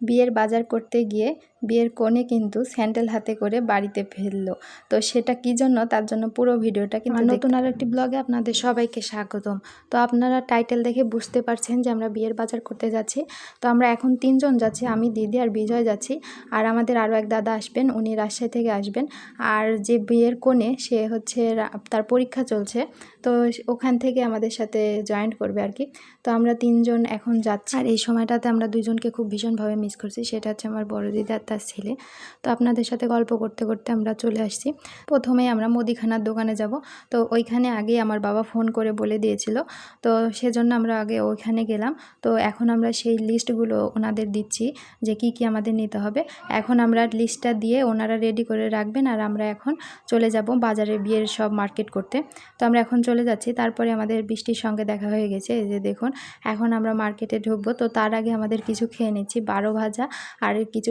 বিয়ের বাজার করতে গিয়ে বিয়ের কোণে কিন্তু স্যান্ডেল হাতে করে বাড়িতে ফেলল। তো সেটা কি জন্য? তার জন্য পুরো ভিডিওটা কিন্তু নতুন আর একটি ব্লগে আপনাদের সবাইকে স্বাগতম। তো আপনারা টাইটেল দেখে বুঝতে পারছেন যে আমরা বিয়ের বাজার করতে যাচ্ছি। তো আমরা এখন তিনজন যাচ্ছি আমি দিদি আর বিজয় যাচ্ছি। আর আমাদের আরও এক দাদা আসবেন উনি রাজশাহী থেকে আসবেন। আর যে বিয়ের কোণে সে হচ্ছে তার পরীক্ষা চলছে। তো ওখান থেকে আমাদের সাথে জয়েন্ট করবে আর কি। তো আমরা তিনজন এখন যাচ্ছি। আর এই সময়টাতে আমরা দুইজনকে খুব ভীষণভাবে মিস করছি। সেটা হচ্ছে আমার বড় দিদি আর তার ছেলে। তো আপনাদের সাথে গল্প করতে করতে আমরা চলে আসছি। প্রথমে আমরা মুদিখানার দোকানে যাব। তো ওইখানে আগে আমার বাবা ফোন করে বলে দিয়েছিল। তো সেজন্য আমরা আগে ওইখানে গেলাম। তো এখন আমরা সেই লিস্টগুলো ওনাদের দিচ্ছি যে কি কি আমাদের নিতে হবে। এখন আমরা লিস্টটা দিয়ে ওনারা রেডি করে রাখবেন আর আমরা এখন চলে যাব বাজারে বিয়ের সব মার্কেট করতে। তো আমরা এখন চলে যাচ্ছি। তারপরে আমাদের বৃষ্টির সঙ্গে দেখা হয়ে গেছে। এই যে দেখুন, এখন আমরা মার্কেটে ঢুকবো। তো তার আগে আমাদের কিছু খেয়ে নিচ্ছি। বারো ভাজা আর কিছু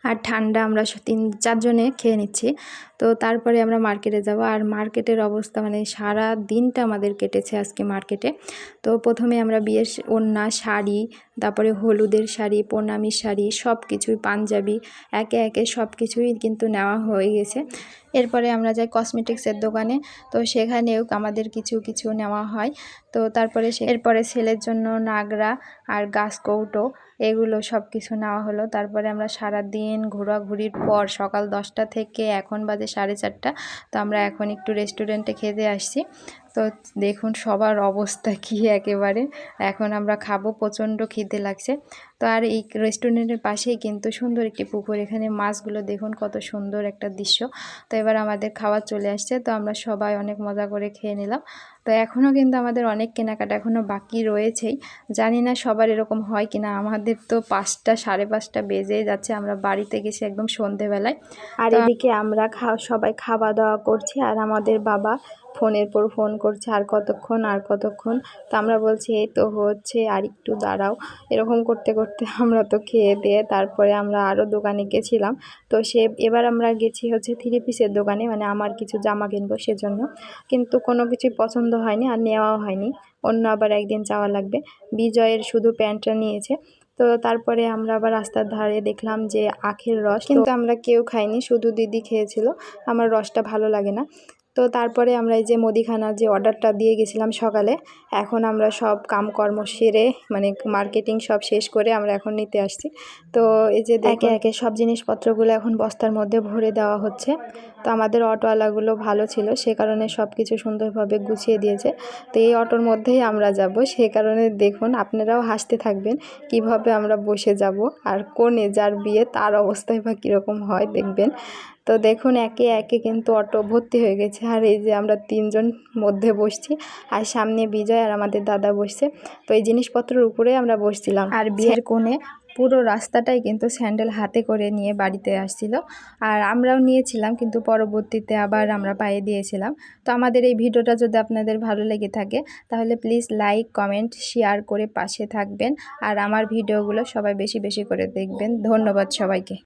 আর ঠান্ডা আমরা তিন চারজনে খেয়ে নিচ্ছি। তো তারপরে আমরা মার্কেটে যাব। আর মার্কেটের অবস্থা মানে সারা দিনটা আমাদের কেটেছে আজকে মার্কেটে। তো প্রথমে আমরা বিয়ের ওড়না, শাড়ি, তারপরে হলুদের শাড়ি, প্রণামী শাড়ি সব কিছুই পাঞ্জাবি, একে একে সব কিছুই কিন্তু নেওয়া হয়ে গেছে। এরপরে আমরা যাই কসমেটিক্সের দোকানে। তো সেখানেও আমাদের কিছু কিছু নেওয়া হয়। তো তারপরে এরপরে ছেলের জন্য নাগরা আর গাছ কৌটো, এগুলো সব কিছু নেওয়া হলো। তারপরে আমরা সারা দিন ঘোরাঘুরির পর সকাল দশটা থেকে এখন বাজে সাড়ে চারটা। তো আমরা এখন একটু রেস্টুরেন্টে খেতে আসছি। তো দেখুন সবার অবস্থা কি একেবারে। এখন আমরা খাব, প্রচণ্ড খিদে লাগছে। তো আর এই রেস্টুরেন্টের পাশেই কিন্তু সুন্দর একটি পুকুর। এখানে মাছগুলো দেখুন কত সুন্দর একটা দৃশ্য। তো এবার আমাদের খাওয়া চলে আসছে। তো আমরা সবাই অনেক মজা করে খেয়ে নিলাম। তো এখনও কিন্তু আমাদের অনেক কেনাকাটা এখনও বাকি রয়েছেই। জানি না সবার এরকম হয় কিনা। আমাদের তো পাঁচটা সাড়ে পাঁচটা বেজেই যাচ্ছে। আমরা বাড়িতে গেছি একদম সন্ধেবেলায়। আর এদিকে আমরা সবাই খাওয়া দাওয়া করছি আর আমাদের বাবা ফোনের পর ফোন করছে আর কতক্ষণ আর কতক্ষণ। তো আমরা বলছি এই তো হচ্ছে আর একটু দাঁড়াও। এরকম করতে করতে আমরা তো খেয়ে দিয়ে তারপরে আমরা আরও দোকানে গেছিলাম। তো সে এবার আমরা গেছি হচ্ছে থ্রি পিসের দোকানে মানে আমার কিছু জামা কিনবো সেজন্য। কিন্তু কোনো কিছুই পছন্দ হয়নি আর নেওয়াও হয়নি। অন্য আবার একদিন যাওয়া লাগবে। বিজয়ের শুধু প্যান্টটা নিয়েছে। তো তারপরে আমরা আবার রাস্তার ধারে দেখলাম যে আখের রস। কিন্তু আমরা কেউ খাইনি, শুধু দিদি খেয়েছিল। আমার রসটা ভালো লাগে না। তো তারপরে আমরা এই যে মুদিখানার যে অর্ডারটা দিয়ে গেছিলাম সকালে এখন আমরা সব কামকর্ম সেরে মানে মার্কেটিং সব শেষ করে আমরা এখন নিতে আসছি। তো এই যে একে একে সব জিনিসপত্রগুলো এখন বস্তার মধ্যে ভরে দেওয়া হচ্ছে। তো আমাদের অটোওয়ালাগুলো ভালো ছিল সে কারণে সব কিছু সুন্দরভাবে গুছিয়ে দিয়েছে। তো এই অটোর মধ্যেই আমরা যাব সেই কারণে দেখুন আপনারাও হাসতে থাকবেন কীভাবে আমরা বসে যাব আর কোনে যার বিয়ে তার অবস্থায় বা কীরকম হয় দেখবেন। তো দেখুন, একে একে কিন্তু অটো ভর্তি হয়ে গেছে। আর এই যে আমরা তিনজন মধ্যে বসছি, আর সামনে বিজয় আর আমাদের দাদা বসছে। তো এই জিনিসপত্রের উপরে আমরা বসছিলাম। আর বিয়ের কোণে পুরো রাস্তাটাই কিন্তু স্যান্ডেল হাতে করে নিয়ে বাড়িতে আসছিল। আর আমরাও নিয়েছিলাম, কিন্তু পরবর্তীতে আবার আমরা পায়ে দিয়েছিলাম। তো আমাদের এই ভিডিওটা যদি আপনাদের ভালো লেগে থাকে, তাহলে প্লিজ লাইক, কমেন্ট, শেয়ার করে পাশে থাকবেন। আর আমার ভিডিওগুলো সবাই বেশি বেশি করে দেখবেন। ধন্যবাদ সবাইকে।